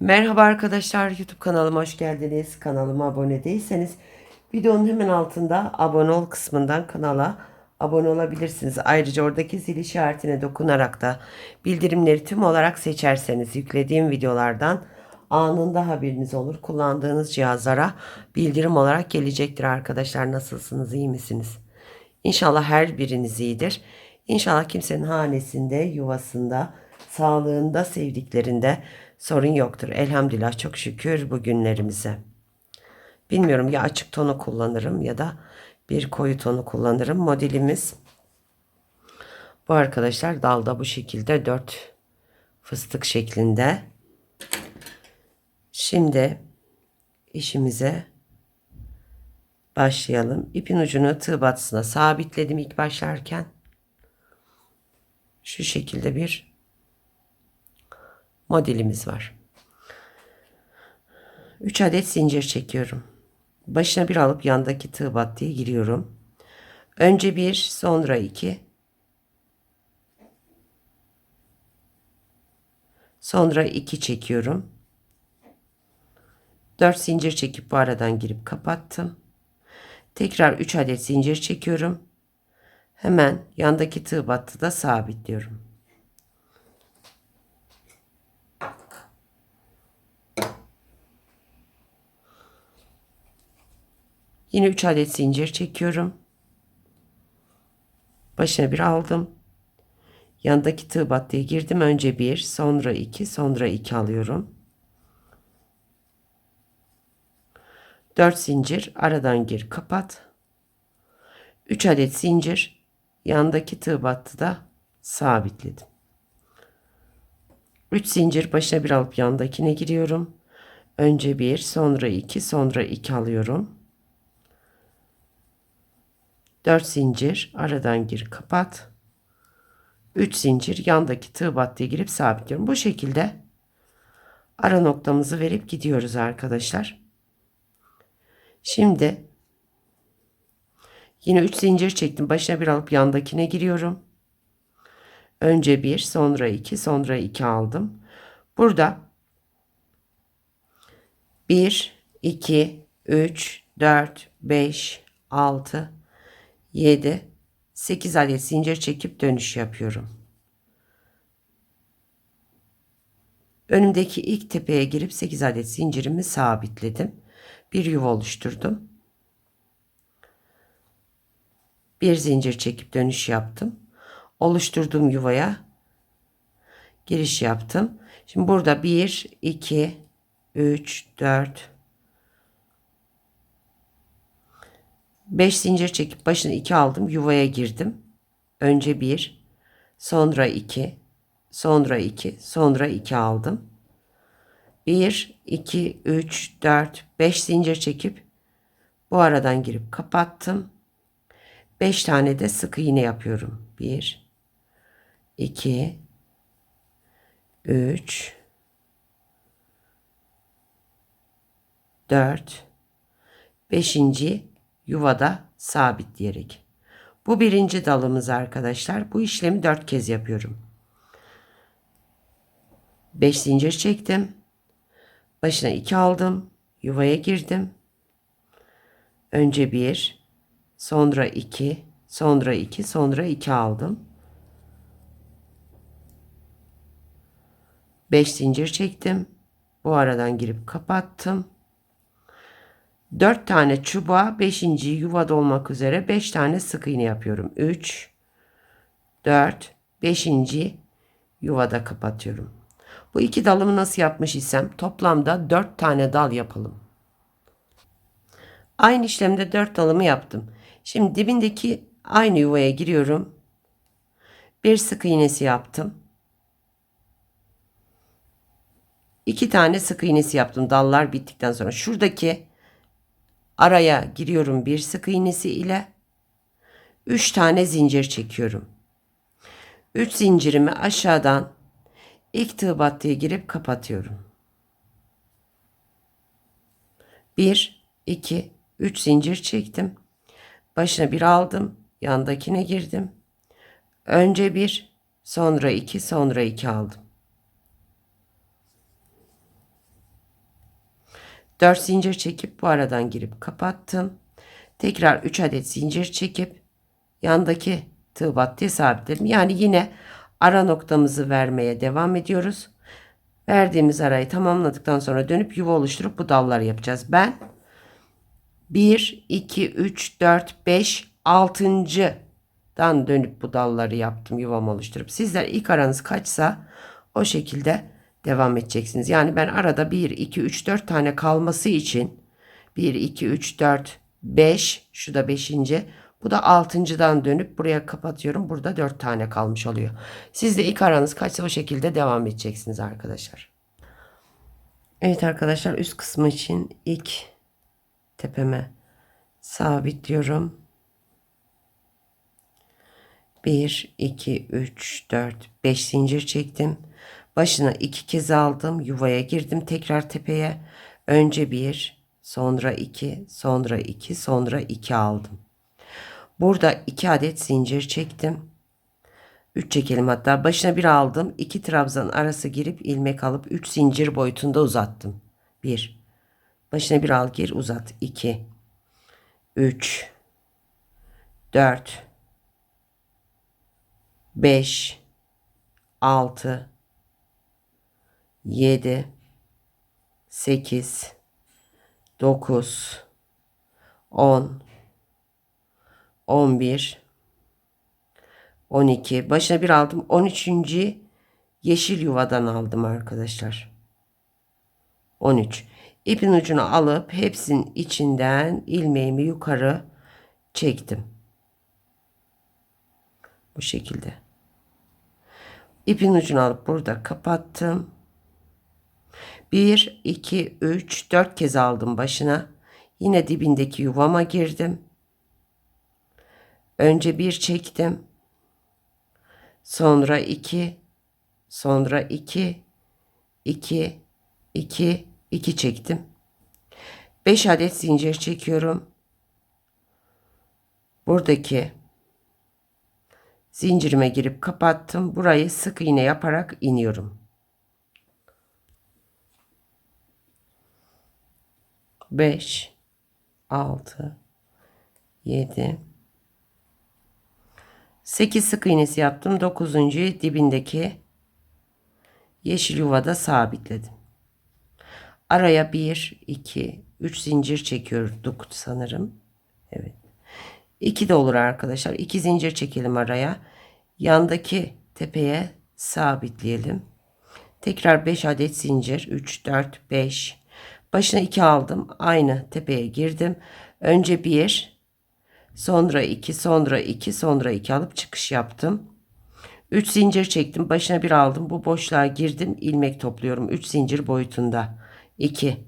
Merhaba arkadaşlar YouTube kanalıma hoş geldiniz. Kanalıma abone değilseniz videonun hemen altında abone ol kısmından kanala abone olabilirsiniz. Ayrıca oradaki zil işaretine dokunarak da bildirimleri tüm olarak seçerseniz yüklediğim videolardan anında haberiniz olur. Kullandığınız cihazlara bildirim olarak gelecektir arkadaşlar. Nasılsınız? iyi misiniz? İnşallah her biriniz iyidir. İnşallah kimsenin hanesinde, yuvasında, sağlığında, sevdiklerinde sorun yoktur. Elhamdülillah çok şükür bugünlerimize. Bilmiyorum ya açık tonu kullanırım ya da bir koyu tonu kullanırım. Modelimiz bu arkadaşlar dalda bu şekilde 4 fıstık şeklinde. Şimdi işimize başlayalım. İpin ucunu tığ batısına sabitledim ilk başlarken. Şu şekilde bir modelimiz var. 3 adet zincir çekiyorum. Başına bir alıp yandaki tığ battıya giriyorum. Önce bir, sonra iki. Sonra iki çekiyorum. 4 zincir çekip bu aradan girip kapattım. Tekrar 3 adet zincir çekiyorum. Hemen yandaki tığ battı da sabitliyorum. Yine 3 adet zincir çekiyorum. Başına bir aldım. Yandaki tığ battıya girdim. Önce bir, sonra iki, sonra iki alıyorum. 4 zincir aradan gir kapat. 3 adet zincir yandaki tığ battıda sabitledim. 3 zincir başına bir alıp yandakine giriyorum. Önce bir, sonra iki, sonra iki alıyorum. 4 zincir aradan gir kapat. 3 zincir yandaki tığ battıya girip sabitliyorum. Bu şekilde ara noktamızı verip gidiyoruz arkadaşlar. Şimdi yine 3 zincir çektim. Başına bir alıp yandakine giriyorum. Önce 1, sonra 2, sonra 2 aldım. Burada 1, 2, 3, 4, 5, 6, 7, 8 adet zincir çekip dönüş yapıyorum. Önümdeki ilk tepeye girip 8 adet zincirimi sabitledim. Bir yuva oluşturdum. Bir zincir çekip dönüş yaptım. Oluşturduğum yuvaya giriş yaptım. Şimdi burada 1, 2, 3, 4, 5 zincir çekip başına 2 aldım. Yuvaya girdim. Önce 1, sonra 2, sonra 2, sonra 2 aldım. 1, 2, 3, 4, 5 zincir çekip bu aradan girip kapattım. 5 tane de sık iğne yapıyorum. 1, 2, 3, 4, 5 yuvada sabitleyerek. Bu birinci dalımız arkadaşlar. Bu işlemi dört kez yapıyorum. Beş zincir çektim. Başına iki aldım. Yuvaya girdim. Önce bir, sonra iki, sonra iki, sonra iki aldım. Beş zincir çektim. Bu aradan girip kapattım. 4 tane çubuğa 5. yuvada olmak üzere 5 tane sık iğne yapıyorum. 3 4 5. yuvada kapatıyorum. Bu iki dalımı nasıl yapmış isem toplamda 4 tane dal yapalım. Aynı işlemde 4 dalımı yaptım. Şimdi dibindeki aynı yuvaya giriyorum. Bir sık iğnesi yaptım. İki tane sık iğnesi yaptım dallar bittikten sonra. Şuradaki Araya giriyorum bir sık iğnesi ile 3 tane zincir çekiyorum. 3 zincirimi aşağıdan ilk tığ battıya girip kapatıyorum. 1 2 3 zincir çektim. Başına bir aldım, yandakine girdim. Önce bir, sonra iki, sonra iki aldım. 4 zincir çekip bu aradan girip kapattım. Tekrar 3 adet zincir çekip yandaki tığ battıya sabitledim. Yani yine ara noktamızı vermeye devam ediyoruz. Verdiğimiz arayı tamamladıktan sonra dönüp yuva oluşturup bu dalları yapacağız. Ben 1, 2, 3, 4, 5, 6. dan dönüp bu dalları yaptım yuvam oluşturup. Sizler ilk aranız kaçsa o şekilde devam edeceksiniz. Yani ben arada 1, 2, 3, 4 tane kalması için 1, 2, 3, 4, 5 şu da 5. Bu da 6.dan dönüp buraya kapatıyorum. Burada 4 tane kalmış oluyor. Siz de ilk aranız kaçsa o şekilde devam edeceksiniz arkadaşlar. Evet arkadaşlar üst kısmı için ilk tepeme sabitliyorum. 1, 2, 3, 4, 5 zincir çektim. Başına iki kez aldım. Yuvaya girdim. Tekrar tepeye. Önce 1, sonra 2, sonra 2, sonra 2 aldım. Burada 2 adet zincir çektim. 3 çekelim hatta. Başına bir aldım. 2 trabzan arası girip ilmek alıp 3 zincir boyutunda uzattım. 1. Başına bir al gir uzat. 2. 3. 4. 5. 6. 7. 8. 9. 10. 11. 12. Başına bir aldım. 13. yeşil yuvadan aldım arkadaşlar. 13. İpin ucunu alıp hepsinin içinden ilmeğimi yukarı çektim. Bu şekilde. İpin ucunu alıp burada kapattım. 1, 2, 3, 4 kez aldım başına. Yine dibindeki yuvama girdim. Önce bir çektim. Sonra 2, sonra 2, 2, 2, 2 çektim. 5 adet zincir çekiyorum. Buradaki zincirime girip kapattım. Burayı sık iğne yaparak iniyorum. 5 6 7 8 sık iğnesi yaptım. 9. dibindeki yeşil yuvada sabitledim. Araya 1 2 3 zincir çekiyorduk sanırım. Evet. 2 de olur arkadaşlar. 2 zincir çekelim araya. Yandaki tepeye sabitleyelim. Tekrar 5 adet zincir. 3 4 5 Başına 2 aldım. Aynı tepeye girdim. Önce 1, sonra 2, sonra 2, sonra 2 alıp çıkış yaptım. 3 zincir çektim. Başına 1 aldım. Bu boşluğa girdim. ilmek topluyorum. 3 zincir boyutunda. 2,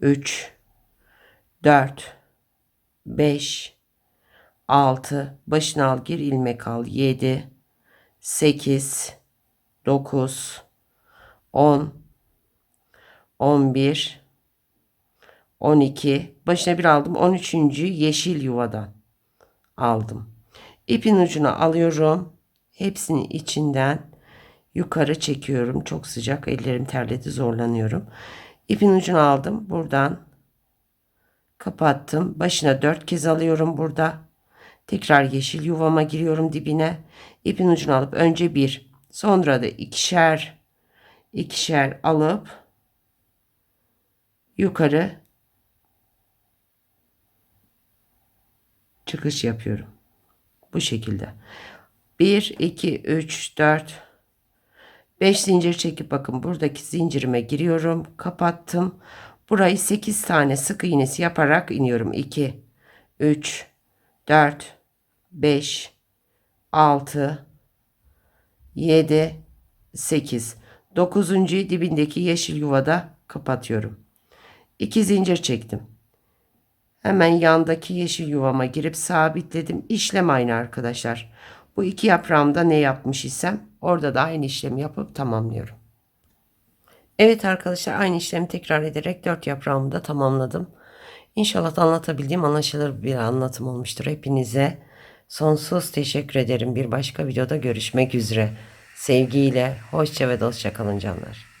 3, 4, 5, 6. Başına al gir ilmek al. 7, 8, 9, 10, 11 12 başına bir aldım. 13. yeşil yuvadan aldım. İpin ucuna alıyorum. Hepsinin içinden yukarı çekiyorum. Çok sıcak. Ellerim terledi. Zorlanıyorum. İpin ucunu aldım. Buradan kapattım. Başına dört kez alıyorum burada. Tekrar yeşil yuvama giriyorum dibine. İpin ucunu alıp önce bir sonra da ikişer ikişer alıp yukarı çıkış yapıyorum. Bu şekilde. 1, 2, 3, 4, 5 zincir çekip bakın buradaki zincirime giriyorum. Kapattım. Burayı 8 tane sık iğnesi yaparak iniyorum. 2, 3, 4, 5, 6, 7, 8. 9. dibindeki yeşil yuvada kapatıyorum. 2 zincir çektim. Hemen yandaki yeşil yuvama girip sabitledim. İşlem aynı arkadaşlar. Bu iki yaprağımda ne yapmış isem orada da aynı işlemi yapıp tamamlıyorum. Evet arkadaşlar aynı işlemi tekrar ederek 4 yaprağımı da tamamladım. İnşallah anlatabildiğim anlaşılır bir anlatım olmuştur. Hepinize sonsuz teşekkür ederim. Bir başka videoda görüşmek üzere. Sevgiyle, hoşça ve dostça kalın canlar.